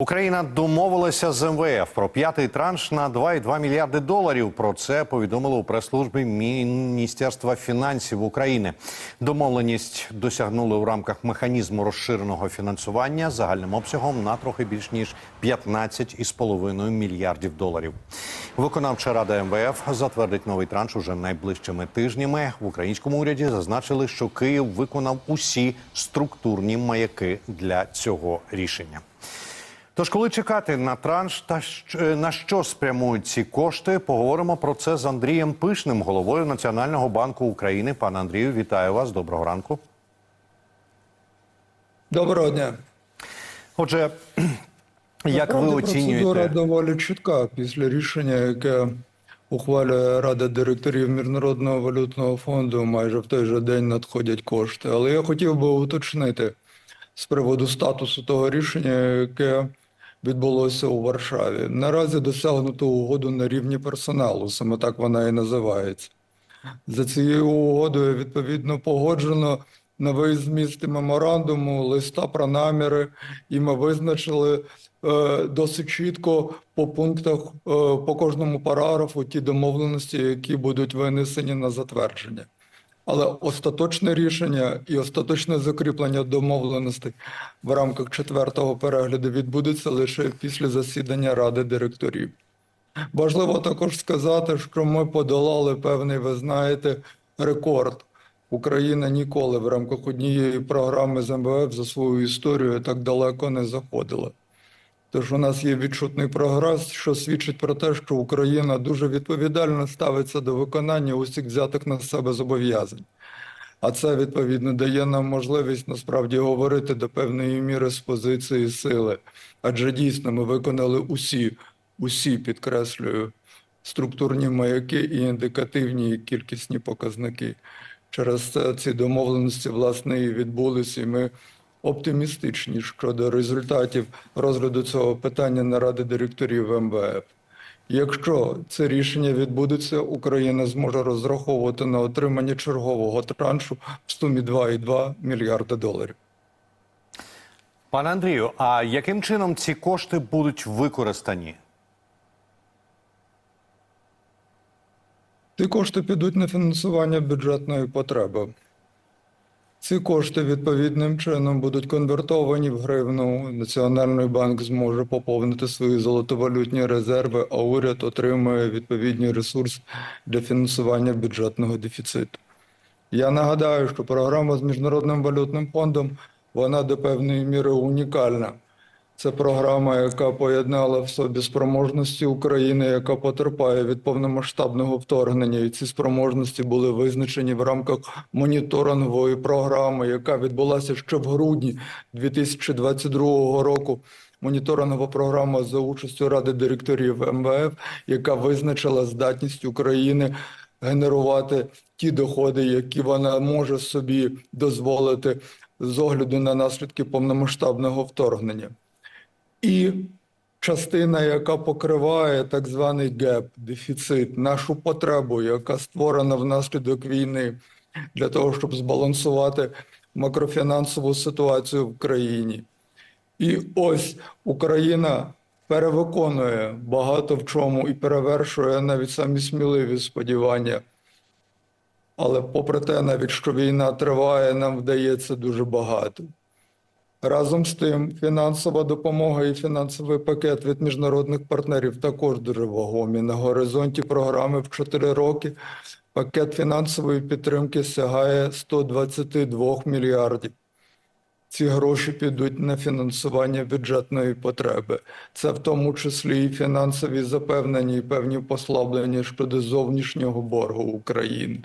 Україна домовилася з МВФ про п'ятий транш на 2,2 мільярди доларів. Про це повідомило у прес-службі Міністерства фінансів України. Домовленість досягнули у рамках механізму розширеного фінансування загальним обсягом на трохи більш ніж 15,5 мільярдів доларів. Виконавча рада МВФ затвердить новий транш уже найближчими тижнями. В українському уряді зазначили, що Київ виконав усі структурні маяки для цього рішення. Тож, коли чекати на транш та на що спрямують ці кошти, поговоримо про це з Андрієм Пишним, головою Національного банку України. Пане Андрію, вітаю вас. Доброго ранку. Доброго дня. Отже, як ви Насправді Процедура оцінюєте? доволі чітка після рішення, яке ухвалює Рада директорів Міжнародного валютного фонду. Майже в той же день надходять кошти. Але я хотів би уточнити з приводу статусу того рішення, яке відбулося у Варшаві. Наразі досягнуто угоду на рівні персоналу, саме так вона і називається. За цією угодою відповідно погоджено новий зміст меморандуму, листа про наміри, і ми визначили е, досить чітко по пунктах, е, по кожному параграфу ті домовленості, які будуть винесені на затвердження. Але остаточне рішення і остаточне закріплення домовленостей в рамках четвертого перегляду відбудеться лише після засідання Ради директорів. Важливо також сказати, що ми подолали певний, ви знаєте, рекорд. Україна ніколи в рамках однієї програми з МВФ за свою історію так далеко не заходила. Тож у нас є відчутний прогрес, що свідчить про те, що Україна дуже відповідально ставиться до виконання усіх взятих на себе зобов'язань. А це відповідно дає нам можливість насправді говорити до певної міри з позиції сили. Адже дійсно ми виконали усі, усі підкреслюю, структурні маяки і індикативні і кількісні показники. Через це ці домовленості власне і відбулися, і ми оптимістичні щодо результатів розгляду цього питання на ради директорів МВФ. Якщо це рішення відбудеться, Україна зможе розраховувати на отримання чергового траншу в сумі 2,2 мільярда доларів. Пане Андрію, а яким чином ці кошти будуть використані? Ці кошти підуть на фінансування бюджетної потреби. Ці кошти відповідним чином будуть конвертовані в гривну. Національний банк зможе поповнити свої золотовалютні резерви, а уряд отримує відповідні ресурси для фінансування бюджетного дефіциту. Я нагадаю, що програма з Міжнародним валютним фондом вона до певної міри унікальна. Це програма, яка поєднала в собі спроможності України, яка потерпає від повномасштабного вторгнення. І ці спроможності були визначені в рамках моніторингової програми, яка відбулася ще в грудні 2022 року. Моніторингова програма за участю Ради директорів МВФ, яка визначила здатність України генерувати ті доходи, які вона може собі дозволити з огляду на наслідки повномасштабного вторгнення. І частина, яка покриває так званий геп, дефіцит, нашу потребу, яка створена внаслідок війни для того, щоб збалансувати макрофінансову ситуацію в країні. І ось Україна перевиконує багато в чому і перевершує навіть самі сміливі сподівання. Але попри те, навіть що війна триває, нам вдається дуже багато. Разом з тим, фінансова допомога і фінансовий пакет від міжнародних партнерів також дуже вагомі. На горизонті програми в 4 роки пакет фінансової підтримки сягає 122 мільярдів. Ці гроші підуть на фінансування бюджетної потреби. Це в тому числі і фінансові запевнення, і певні послаблення щодо зовнішнього боргу України.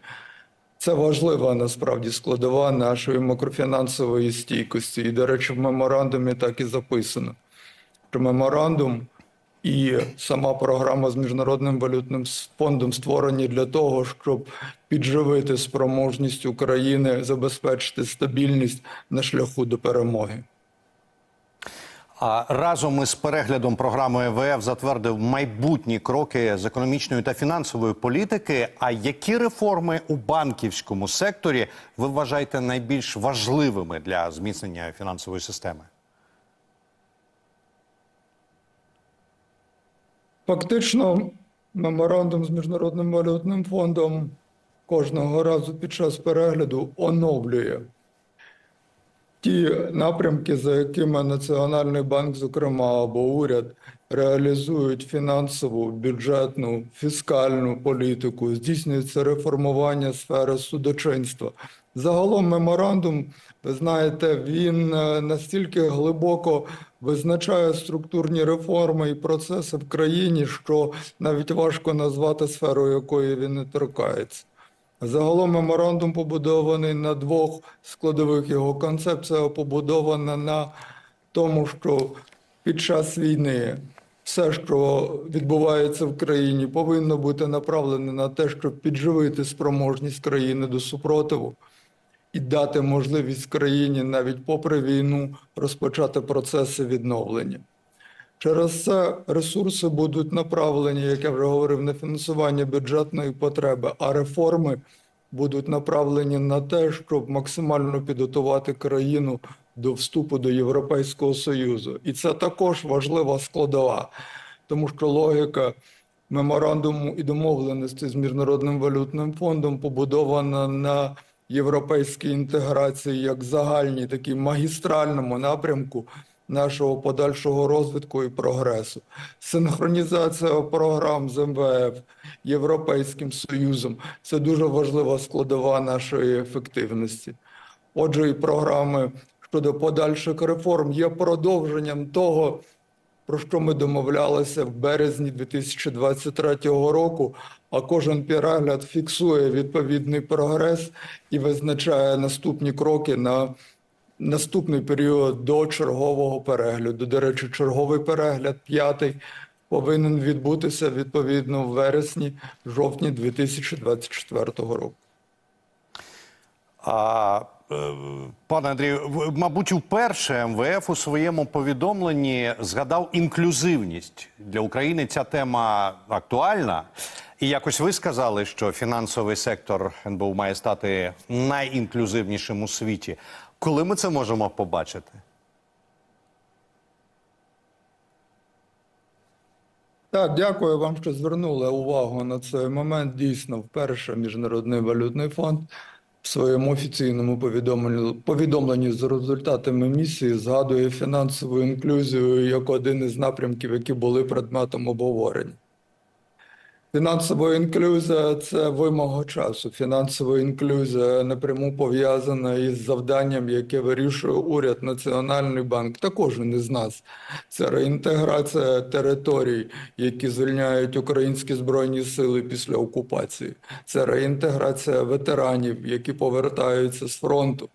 Це важлива насправді складова нашої макрофінансової стійкості. І, до речі, в меморандумі так і записано, що меморандум і сама програма з міжнародним валютним фондом створені для того, щоб підживити спроможність України забезпечити стабільність на шляху до перемоги. Разом із переглядом програми МВФ затвердив майбутні кроки з економічної та фінансової політики. А які реформи у банківському секторі ви вважаєте найбільш важливими для зміцнення фінансової системи? Фактично, меморандум з Міжнародним валютним фондом кожного разу під час перегляду оновлює ті напрямки, за якими Національний банк, зокрема, або уряд реалізують фінансову, бюджетну, фіскальну політику, здійснюється реформування сфери судочинства. Загалом меморандум, ви знаєте, він е, настільки глибоко визначає структурні реформи і процеси в країні, що навіть важко назвати сферою, якої він не торкається. Загалом меморандум побудований на двох складових. Його концепція побудована на тому, що під час війни все, що відбувається в країні, повинно бути направлене на те, щоб підживити спроможність країни до супротиву і дати можливість країні навіть попри війну розпочати процеси відновлення. Через це ресурси будуть направлені, як я вже говорив, на фінансування бюджетної потреби, а реформи будуть направлені на те, щоб максимально підготувати країну до вступу до Європейського Союзу. І це також важлива складова, тому що логіка меморандуму і домовленості з Міжнародним валютним фондом побудована на європейській інтеграції як загальній такій магістральному напрямку нашого подальшого розвитку і прогресу. Синхронізація програм з МВФ, Європейським Союзом це дуже важлива складова нашої ефективності. Отже, і програми щодо подальших реформ є продовженням того, про що ми домовлялися в березні 2023 року. А кожен перегляд фіксує відповідний прогрес і визначає наступні кроки на наступний період до чергового перегляду. До речі, черговий перегляд п'ятий повинен відбутися відповідно в вересні, жовтні 2024 року. А, е, пане Андрію, мабуть, вперше МВФ у своєму повідомленні згадав інклюзивність для України. Ця тема актуальна. І якось ви сказали, що фінансовий сектор НБУ має стати найінклюзивнішим у світі. Коли ми це можемо побачити? Так, дякую вам, що звернули увагу на цей момент. Дійсно, вперше Міжнародний валютний фонд в своєму офіційному повідомленні, з результатами місії згадує фінансову інклюзію як один із напрямків, які були предметом обговорення. Фінансова інклюзія це вимога часу. Фінансова інклюзія напряму пов'язана із завданням, яке вирішує уряд, Національний банк та кожен із нас. Це реінтеграція територій, які звільняють українські збройні сили після окупації. Це реінтеграція ветеранів, які повертаються з фронту.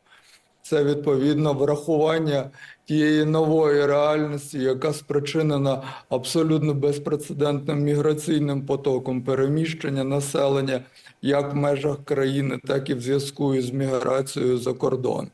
Це відповідно врахування тієї нової реальності, яка спричинена абсолютно безпрецедентним міграційним потоком переміщення населення як в межах країни, так і в зв'язку із міграцією за кордон.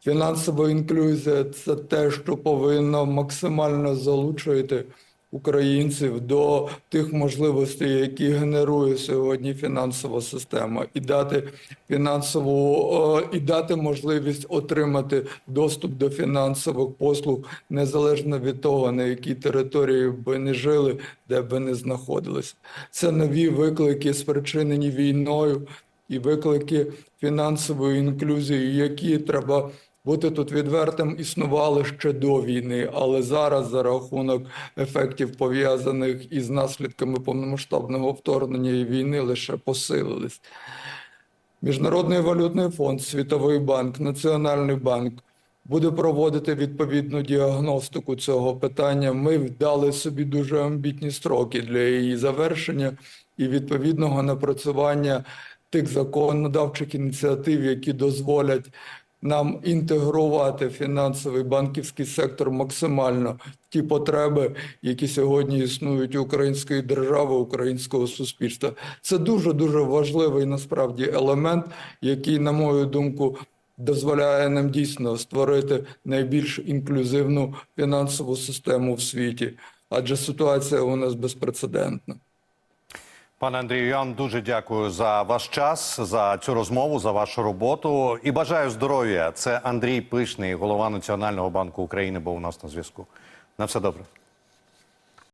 Фінансова інклюзія це те, що повинно максимально залучити українців до тих можливостей, які генерує сьогодні фінансова система, і дати фінансову і дати можливість отримати доступ до фінансових послуг незалежно від того, на якій території би не жили, де би не знаходилися. Це нові виклики, спричинені війною, і виклики фінансової інклюзії, які треба бути тут відвертим, існували ще до війни, але зараз за рахунок ефектів пов'язаних із наслідками повномасштабного вторгнення і війни лише посилились. Міжнародний валютний фонд, Світовий банк, Національний банк буде проводити відповідну діагностику цього питання. Ми дали собі дуже амбітні строки для її завершення і відповідного напрацювання тих законодавчих ініціатив, які дозволять нам інтегрувати фінансовий банківський сектор максимально ті потреби, які сьогодні існують у української держави, українського суспільства. Це дуже дуже важливий насправді елемент, який, на мою думку, дозволяє нам дійсно створити найбільш інклюзивну фінансову систему в світі, адже ситуація у нас безпрецедентна. Пане Андрію, я вам дуже дякую за ваш час, за цю розмову, за вашу роботу і бажаю здоров'я. Це Андрій Пишний, голова Національного банку України, був у нас на зв'язку. На все добре.